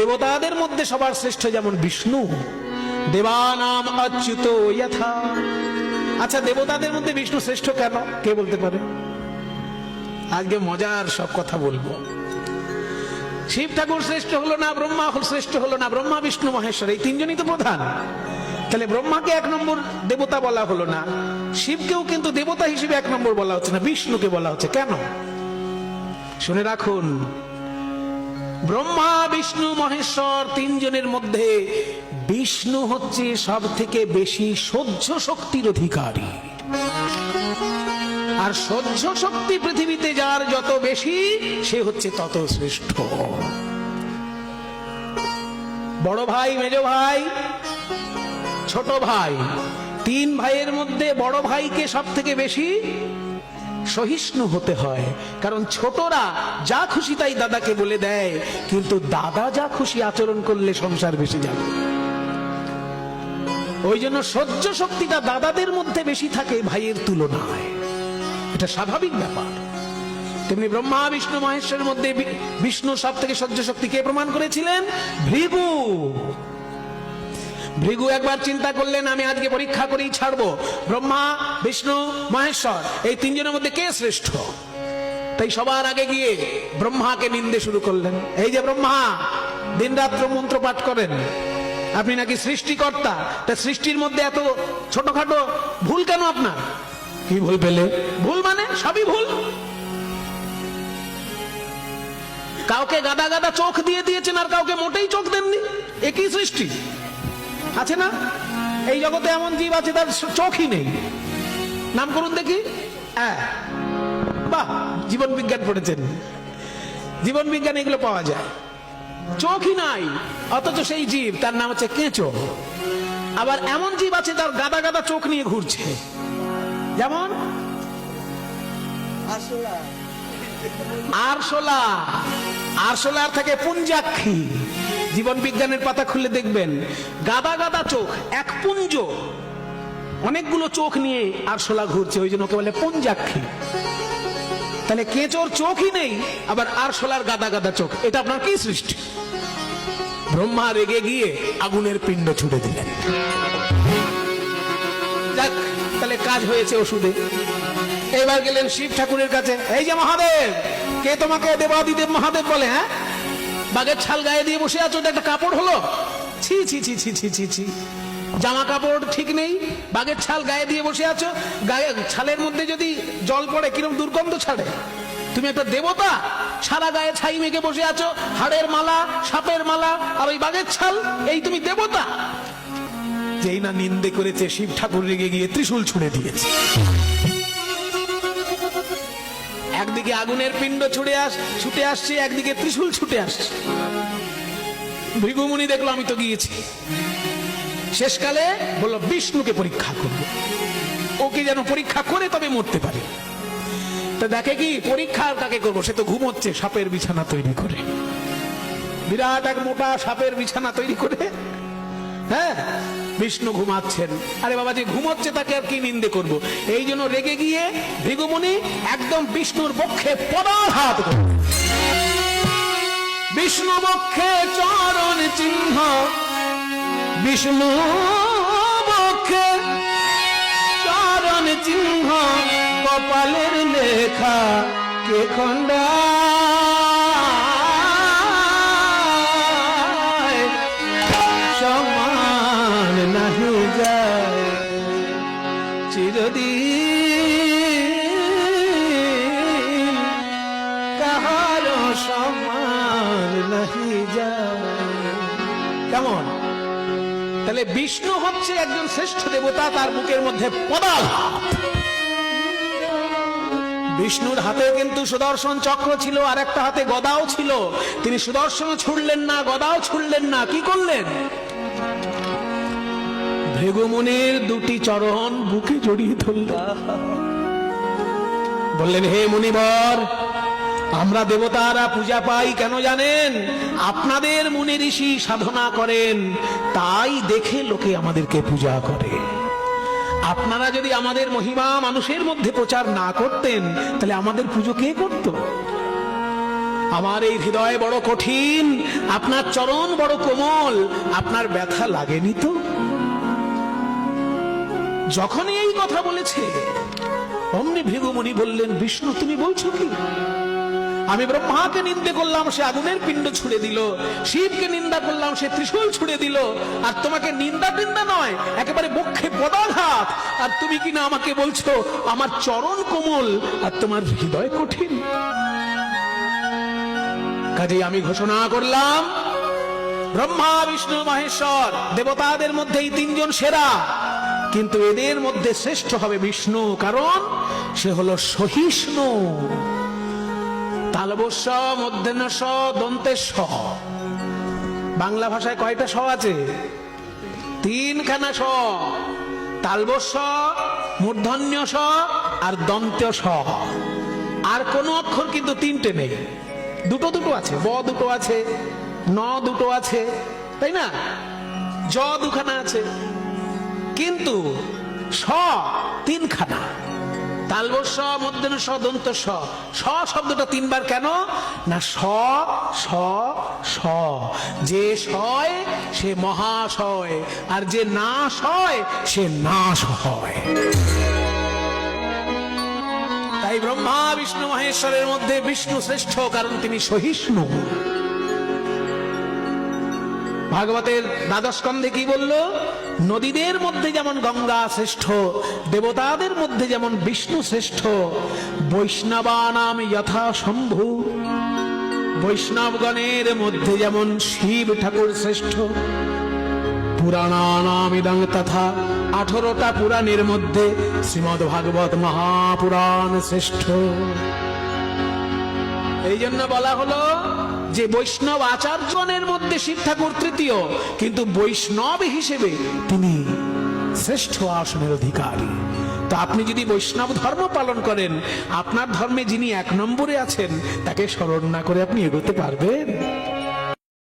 দেবতাদের মধ্যে সবার শ্রেষ্ঠ যেমন বিষ্ণু, দেবানাম অচ্যুত যথা। আচ্ছা দেবতাদের মধ্যে বিষ্ণু শ্রেষ্ঠ কেন? কে বলতে পারে? আজকে মজার সব কথা বলব। শিব ঠাকুর শ্রেষ্ঠ হলো না, ব্রহ্মা শ্রেষ্ঠ হলো না, ব্রহ্মা, বিষ্ণু, মহেশ্বর, এই তিনজনই তো প্রধান। তাহলে ব্রহ্মাকে এক নম্বর দেবতা বলা হলো না, শিবকেও কিন্তু দেবতা হিসেবে এক নম্বর বলা হচ্ছে না, বিষ্ণুকে বলা হচ্ছে। কেন? শুনে রাখুন ব্রহ্মা, বিষ্ণু, মহেশ্বর তিনজনের মধ্যে বিষ্ণু হচ্ছে সব থেকে বেশি সহ্য শক্তির অধিকারী। আর সহ্য শক্তি পৃথিবীতে যার যত বেশি, সে হচ্ছে তত শ্রেষ্ঠ। বড় ভাই, মেজ ভাই, ছোট ভাই, তিন ভাইয়ের মধ্যে বড় ভাইকে সব থেকে বেশি সহিষ্ণু হতে হয়। কারণ ছোটরা যা খুশি তাই দাদাকে বলে দেয়, কিন্তু দাদা যা খুশি আচরণ করলে সংসার বেশি যাবে। ওই জন্য সহ্য শক্তিটা দাদাদের মধ্যে বেশি থাকে ভাইয়ের তুলনায়। এটা স্বাভাবিক ব্যাপার। তেমনি ব্রহ্মা, বিষ্ণু, মহেশ্বরের মধ্যে বিষ্ণু সব থেকে সহ্য শক্তি কে প্রমাণ করেছিলেন? ভৃগু। ভৃগু একবার চিন্তা করলেন, আমি আজকে পরীক্ষা করেই ছাড়বো। ব্রহ্মা বিষ্ণু মহেশ্বর এই তিনজনের মধ্যে কে শ্রেষ্ঠ? তাই সবার আগে গিয়ে ব্রহ্মাকে নিন্দে শুরু করলেন। এই যে ব্রহ্মা দিনরাত্র মন্ত্র পাঠ করেন। আপনি নাকি সৃষ্টিকর্তা? তা সৃষ্টির মধ্যে এত ছোটখাটো ভুল কেন আপনার? কি ভুল পেলে? ভুল মানে? সবই ভুল। কাউকে গাদা গাদা চোখ দিয়ে দিয়েছেন আর কাউকে মোটেই চোখ দেননি। একই সৃষ্টি? আছে না? এই জগতে এমন জীব আছে তার চোখই নেই। নাম করুন দেখি। হ্যাঁ বাহ জীবন বিজ্ঞান পড়েছেন। জীবন বিজ্ঞান এগুলো পাওয়া যায়। চোখই নাই অথচ সেই জীব তার নাম হচ্ছে কেঁচো। আবার এমন জীব আছে তার গাদা গাদা চোখ নিয়ে ঘুরছে। যেমন? আরশোলা। আরশোলার থেকে পুঞ্জাক্ষী। জীবন বিজ্ঞানের পাতা খুলে দেখবেন গাদা গাদা চোখ এক পুঞ্জ। অনেকগুলো চোখ নিয়ে আরশোলা ঘুরছে, ওই জন্য ওকে বলে পুঞ্জাক্ষী। তাহলে কেঁচোর চোখই নেই, আবার আরশোলার গাদা গাদা চোখ। এটা আপনার কি সৃষ্টি? ব্রহ্মা রেগে গিয়ে আগুনের পিণ্ড ছুড়ে দিলেন। যাক, তাহলে কাজ হয়েছে ওষুধে। এবার গেলেন শিব ঠাকুরের কাছে। এই যে মহাদেব, কে তোমাকে দেবাদিদেব মহাদেব বলে হ্যাঁ? বাঘের ছাল গায়ে দিয়ে বসে আছো একটা কাপড় হলো? ছি ছি ছি ছি ছি ছি ছি। জামা কাপড় ঠিক নেই, বাঘের ছাল গায়ে দিয়ে বসে আছো, গায়ে ছালের মধ্যে যদি জল পড়ে, কিরম দুর্গন্ধ ছাড়ে? তুমি একটা দেবতা, সারা গায়ে ছাই মেঘে বসে আছো, হাড়ের মালা, সাপের মালা, আর ওই বাঘের ছাল, এই তুমি দেবতা। যেই না নিন্দে করেছে শিব ঠাকুর রেগে গিয়ে ত্রিশূল ছুঁড়ে দিয়েছে। একদিকে আগুনের পিণ্ড ছুটে আস, ছুটে আসছে, একদিকে ত্রিশূল ছুটে আসছে। ভৃগুমুনি দেখল, আমি তো গিয়েছি। শেষকালে বলল, বিষ্ণুকে পরীক্ষা করব। ওকে যেন পরীক্ষা করে তবে মরতে পারে। তা দেখে কি পরীক্ষা কাকে করব? সে তো ঘুমোচ্ছে, সাপের বিছানা তৈরি করে। বিরাট এক মোটা সাপের বিছানা তৈরি করে। হ্যাঁ বিষ্ণু ঘুমাচ্ছেন। আরে বাবা, যে ঘুমোচ্ছে তাকে আর কি নিন্দে করব? এই জন্য রেগে গিয়ে ভৃগুমুনি একদম বিষ্ণুর পক্ষে পদাঘাত করল। বিষ্ণু বক্ষে চরণ চিহ্ন বিষ্ণু বক্ষে চরণ চিহ্ন, কপালের লেখা কে খণ্ডা সমান নাহি যায়, চিরদিন কাহার সমান নাহি যায়। কেমন? তাহলে বিষ্ণু হচ্ছে একজন শ্রেষ্ঠ দেবতা, তার বুকের মধ্যে পদাঘাত বিষ্ণুর হাতে কিন্তু সুদর্শন চক্র ছিল, আর একটা হাতে গদাও ছিল। তিনি সুদর্শন ছুড়লেন না, গদাও ছুড়লেন না, কি করলেন? ভৃগুমুনির দুটি চরণ বুকে জড়িয়ে ধরলেন বললেন, হে মুনিবর আমরা দেবতারা পূজা পাই কেন জানেন? আপনাদের মুনি ঋষি সাধনা করেন, তাই দেখে লোকে আমাদেরকে পূজা করে। আপনারা যদি আমাদের মহিমা মানুষের মধ্যে প্রচার না করতেন, তাহলে আমাদের পুজো কে করত? আমার এই হৃদয় বড় কঠিন, আপনার চরণ বড় কোমল, আপনার ব্যথা লাগেনি তো? যখনই এই কথা বলেছে, অমনি ভৃগুমণি বললেন, বিষ্ণু, তুমি বলছো কি? আমি ব্রহ্মাকে নিন্দে করলাম, সে আগুনের পিণ্ড ছুড়ে দিল, শিবকে নিন্দা করলাম, সে ত্রিশূল ছুড়ে দিল। আর তোমাকে নিন্দা টিন্দা নয়, একেবারে বক্ষে পদাঘাত। আর তুমি কিনা আমাকে বলছো, আমার চরণ কোমল আর তোমার হৃদয় কঠিন? কাজেই আমি ঘোষণা করলাম, ব্রহ্মা, বিষ্ণু, মহেশ্বর, দেবতাদের মধ্যে এই তিনজন সেরা। কিন্তু এদের মধ্যে শ্রেষ্ঠ হবে বিষ্ণু, কারণ সে হলো সহিষ্ণু। তালবস্য মধ্যাহ্ন স দন্তের স বাংলা ভাষায় কয়টা স আছে? তিনখানা স। তালবস্য মূর্ধন্য স আর দন্ত স আর কোন অক্ষর কিন্তু তিনটে নেই। দুটো দুটো আছে, ব দুটো আছে, ন দুটো আছে, তাই না? জ দুখানা আছে। কিন্তু স তিনখানা। তালবস্য মধ্যন স, দন্ত স। স শব্দটা তিনবার কেন? না, স স স। যে সয়, সে মহাশয় আর যে না সয়, সে নাশ হয় তাই ব্রহ্মা, বিষ্ণু, মহেশ্বরের মধ্যে বিষ্ণু শ্রেষ্ঠ, কারণ তিনি সহিষ্ণু। ভাগবতের দ্বাদশ স্কন্ধে কি বলল? নদীদের মধ্যে যেমন গঙ্গা শ্রেষ্ঠ, দেবতাদের মধ্যে যেমন বিষ্ণু শ্রেষ্ঠ বৈষ্ণবানাম যথা শম্ভু। বৈষ্ণবগণের মধ্যে যেমন শিব ঠাকুর শ্রেষ্ঠ পুরাণানাম ইদং তথা আঠারোটা পুরাণের মধ্যে শ্রীমদ ভাগবত মহাপুরাণ শ্রেষ্ঠ। এই জন্য বলা হলো যে বৈষ্ণব আচার্যগণের মধ্যে শিব ঠাকুর তৃতীয়, কিন্তু বৈষ্ণব হিসেবে তিনি শ্রেষ্ঠ আসনের অধিকারী। তো আপনি যদি বৈষ্ণব ধর্ম পালন করেন, আপনার ধর্মে যিনি এক নম্বরে আছেন, তাকে স্মরণ না করে আপনি এগোতে পারবেন।